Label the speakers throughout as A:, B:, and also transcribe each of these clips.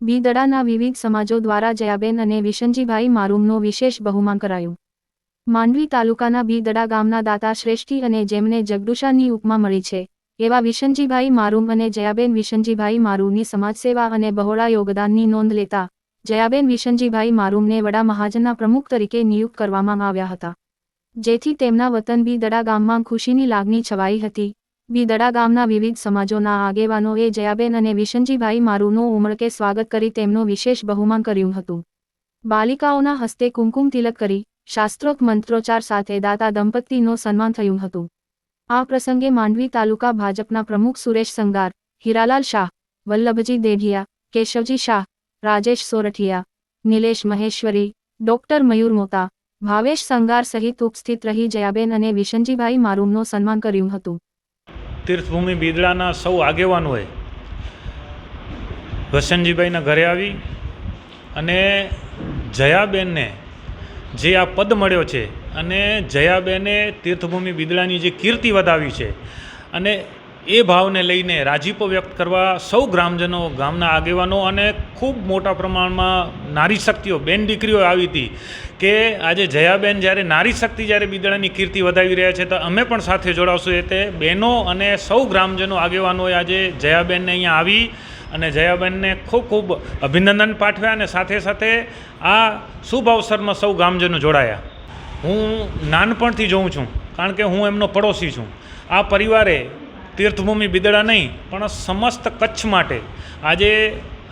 A: બીદડાના વિવિધ સમાજો દ્વારા જયાબેન અને વિશનજીભાઈ મારૂમનો વિશેષ બહુમાન કરાયું. માંડવી તાલુકાના બીદડા ગામના દાતા શ્રેષ્ઠી અને જેમને જગડુશાની ઉપમા મળી છે, એવા વિશનજીભાઈ મારુમ અને જયાબેન વિશનજીભાઈ મારુમની સમાજસેવા અને બહોળા યોગદાનની નોંધ લેતા, જયાબેન વિશનજીભાઈ મારુમને વડા મહાજનના પ્રમુખ તરીકે નિયુક્ત કરવામાં આવ્યા હતા. જેથી તેમના વતન બીદડા ગામમાં ખુશીની લાગણી છવાઈ હતી બીદડા ગામના વિવિધ સમાજોના આગેવાનોએ જયાબેન અને વિશનજીભાઈ મારુનું ઉમળકે સ્વાગત કરી તેમનું વિશેષ બહુમાન કર્યું હતું. બાલિકાઓના હસ્તે કુમકુમ તિલક કરી, શાસ્ત્રોક્ત મંત્રોચ્ચાર સાથે દાતા દંપતીનું સન્માન થયું હતું. આ પ્રસંગે માંડવી તાલુકા ભાજપના પ્રમુખ સુરેશ સંગાર, હીરાલાલ શાહ, વલ્લભજી દેઢિયા, કેશવજી શાહ, રાજેશ સોરઠિયા, નિલેશ મહેશ્વરી, ડોક્ટર મયુર મોતા, ભાવેશ સંગાર સહિત ઉપસ્થિત રહી જયાબેન અને વિશનજીભાઈ મારૂમનું સન્માન કર્યું હતું.
B: તીર્થભૂમિ બિદડાના સૌ આગેવાનોએ વસંતજીભાઈના ઘરે આવી અને જયાબેનને જે આ પદ મળ્યો છે અને જયાબેને તીર્થભૂમિ બિદડાની જે કીર્તિ વધાવી છે અને એ ભાવને લઈને રાજીપો વ્યક્ત કરવા સૌ ગ્રામજનો, ગામના આગેવાનો અને ખૂબ મોટા પ્રમાણમાં નારી શક્તિઓ, બેન દીકરીઓ આવી હતી કે આજે જયાબેન જ્યારે નારી શક્તિ જ્યારે બિદડાની કીર્તિ વધાવી રહ્યા છે તો અમે પણ સાથે જોડાવશું. એ તે બહેનો અને સૌ ગ્રામજનો આગેવાનોએ આજે જયાબેનને અહીંયા આવી અને જયાબેનને ખૂબ ખૂબ અભિનંદન પાઠવ્યા અને સાથે સાથે આ શુભ અવસરમાં સૌ ગામજનો જોડાયા. હું નાનપણથી જોઉં છું, કારણ કે હું એમનો પડોશી છું. આ પરિવારે તીર્થભૂમિ બિદડા નહીં, પણ સમસ્ત કચ્છ માટે. આજે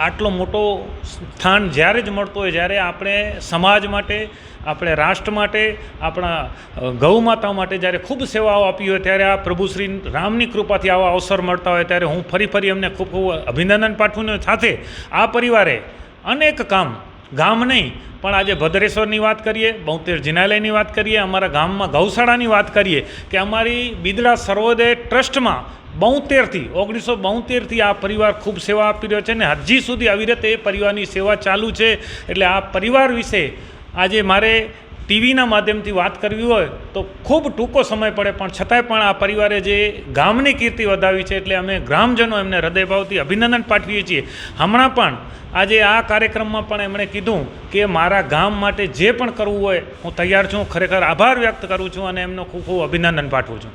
B: આટલો મોટો સ્થાન જ્યારે જ મળતો હોય, જ્યારે આપણે સમાજ માટે, આપણે રાષ્ટ્ર માટે, આપણા ગૌમાતા માટે જ્યારે ખૂબ સેવાઓ આપી હોય, ત્યારે આ પ્રભુ શ્રી રામની કૃપાથી આવા અવસર મળતા હોય, ત્યારે હું ફરી ફરી એમને ખૂબ ખૂબ અભિનંદન પાઠવું સાથે આ પરિવારે અનેક કામ ગામ નહીં, પણ આજે ભદ્રેશ્વરની વાત કરીએ, બહુતેર જિનાલયની વાત કરીએ, અમારા ગામમાં ગૌશાળાની વાત કરીએ, કે અમારી બિદડા સર્વોદય ટ્રસ્ટમાં બોતેરથી ઓગણીસો બોતેરથી આ પરિવાર ખૂબ સેવા આપી રહ્યો છે ને હજી સુધી આવી રીતે એ પરિવારની સેવા ચાલુ છે. એટલે આ પરિવાર વિશે આજે મારે ટીવીના માધ્યમથી વાત કરવી હોય તો ખૂબ ટૂંકો સમય પડે, પણ છતાંય પણ આ પરિવારે જે ગામની કીર્તિ વધાવી છે એટલે અમે ગ્રામજનો એમને હૃદયભાવથી અભિનંદન પાઠવીએ છીએ. હમણાં પણ આજે આ કાર્યક્રમમાં પણ એમણે કીધું કે મારા ગામ માટે જે પણ કરવું હોય હું તૈયાર છું, ખરેખર આભાર વ્યક્ત કરું છું અને એમનો ખૂબ ખૂબ અભિનંદન પાઠવું છું.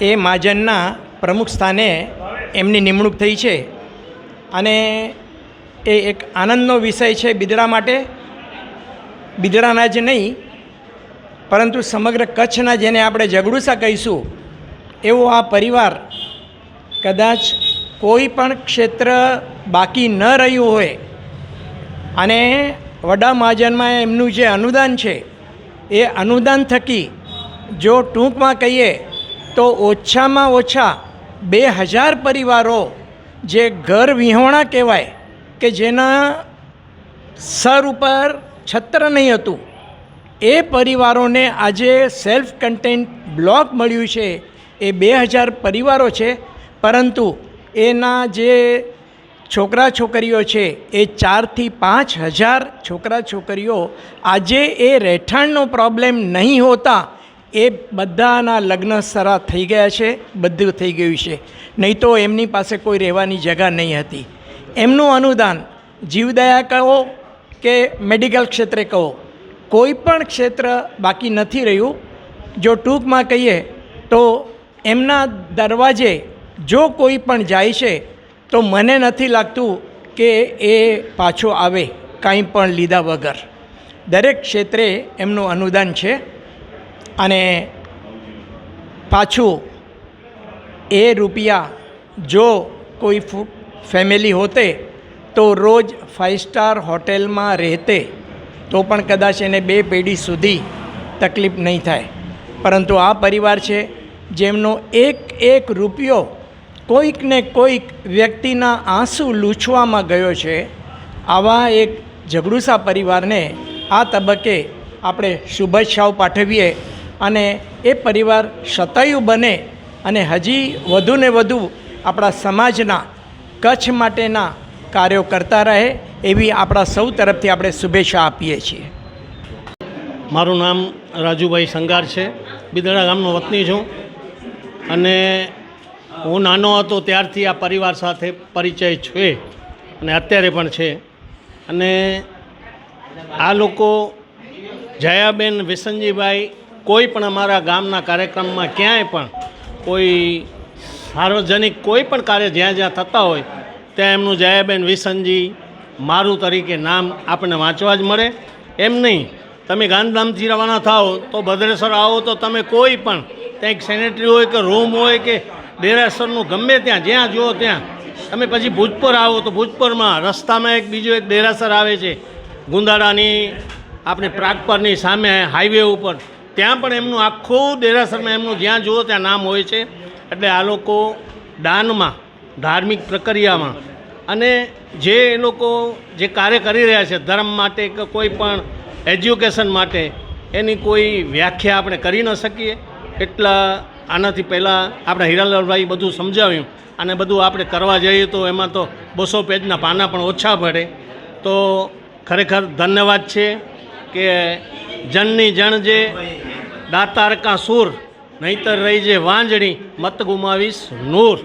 C: એ મહાજનના પ્રમુખ સ્થાને એમની નિમણૂક થઈ છે અને એ એક આનંદનો વિષય છે બિદડા માટે. બિદડાના જ નહીં, પરંતુ સમગ્ર કચ્છના જેને આપણે જગડુસા કહીશું, એવો આ પરિવાર કદાચ કોઈ પણ ક્ષેત્ર બાકી ન રહ્યું હોય. અને વડા મહાજનમાં એમનું જે અનુદાન છે, એ અનુદાન થકી જો ટૂંકમાં કહીએ, તો ઓછામાં ઓછા બે હજાર પરિવારો જે ઘર વિહોણા કહેવાય, કે જેના સર ઉપર છત્ર નહીં હતું. એ પરિવારોને આજે સેલ્ફ કન્ટેન્ટ બ્લોક મળ્યું છે. એ બે હજાર પરિવારો છે. પરંતુ એના જે છોકરા છોકરીઓ છે, એ ચારથી પાંચ હજાર છોકરા છોકરીઓ આજે એ રહેઠાણનો પ્રોબ્લેમ નહીં હોતા, એ બધાના લગ્ન સરા થઈ ગયા છે, બધું થઈ ગયું છે. નહીં તો એમની પાસે કોઈ રહેવાની જગા નહીં હતી. એમનું અનુદાન જીવદયા કહો કે મેડિકલ ક્ષેત્રે કહો, કોઈ પણ ક્ષેત્ર બાકી નથી રહ્યું, જો ટૂંકમાં કહીએ તો એમના દરવાજે જો કોઈ પણ જાય છે, તો મને નથી લાગતું કે એ પાછો આવે કાંઈ પણ લીધા વગર. દરેક ક્ષેત્રે એમનું અનુદાન છે અને પાછું એ રૂપિયા જો કોઈ ફેમિલી હોતે તો રોજ ફાઇવ સ્ટાર હોટેલમાં રહેતે, તો પણ કદાચ એને બે પેઢી સુધી તકલીફ નહીં થાય. પરંતુ આ પરિવાર છે, જેમનો એક એક રૂપિયો કોઈક ને કોઈક વ્યક્તિના આંસુ લૂછવામાં ગયો છે, આવા એક ઝઘડુસા પરિવારને આ તબક્કે આપણે શુભેચ્છાઓ પાઠવીએ અને એ પરિવાર શતાયુ બને અને હજી વધુ ને વધુ આપણા સમાજના કચ્છ માટેના કાર્યો કરતા રહે, એવી આપણા સૌ તરફથી આપણે શુભેચ્છા આપીએ છીએ.
D: મારું નામ રાજુભાઈ સંગાર છે. બિદડા ગામનો વતની છું. અને હું નાનો હતો ત્યારથી આ પરિવાર સાથે પરિચય છે અને અત્યારે પણ છે. અને આ લોકો જયાબેન વિસનજીભાઈ કોઈ પણ અમારા ગામના કાર્યક્રમમાં ક્યાંય પણ કોઈ સાર્વજનિક કોઈ પણ કાર્ય જ્યાં જ્યાં થતા હોય ત્યાં એમનું જયાબેન વિસનજી મારું તરીકે નામ આપણને વાંચવા જ મળે. એમ નહીં, તમે ગાંધીધામથી રવાના થાઓ તો ભદ્રેસર આવો તો તમે કોઈ પણ ત્યાં એક સેનેટરી હોય કે રૂમ હોય કે ડેરાસરનું ગમે ત્યાં, જ્યાં જુઓ ત્યાં. તમે પછી ભૂજપુર આવો તો ભૂજપરમાં રસ્તામાં એક બીજું એક ડેરાસર આવે છે. ગુંદાડાની, આપણે પ્રાગપરની સામે હાઈવે ઉપર. ત્યાં પણ એમનું આખું ડેરાસરમાં એમનું જ્યાં જુઓ ત્યાં નામ હોય છે. એટલે આ લોકો દાનમાં ધાર્મિક પ્રક્રિયામાં. અને જે એ લોકો જે કાર્ય કરી રહ્યા છે, ધર્મ માટે કે કોઈ પણ એજ્યુકેશન માટે, એની કોઈ વ્યાખ્યા આપણે કરી ન શકીએ. એટલા આનાથી પહેલાં આપણે હિરાલાલભાઈ બધું સમજાવ્યું. અને બધું આપણે કરવા જઈએ તો એમાં તો બસો પેજના પાના પણ ઓછા પડે. તો ખરેખર ધન્યવાદ છે કે જણની જણ જે દાતાર કા સૂર, નહીતર રહી જે વાંજણી, મત ગુમાવીશ નૂર.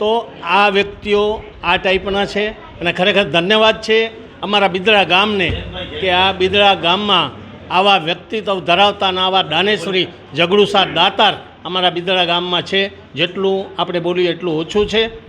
D: તો આ વ્યક્તિઓ આ ટાઈપના છે અને ખરેખર ધન્યવાદ છે અમારા બિદડા ગામને કે આ બિદડા ગામમાં આવા વ્યક્તિત્વ ધરાવતા આવા દાનેશ્વરી જગડુસા દાતાર અમારા બિદડા ગામમાં છે. જેટલું આપણે બોલીએ એટલું ઓછું છે.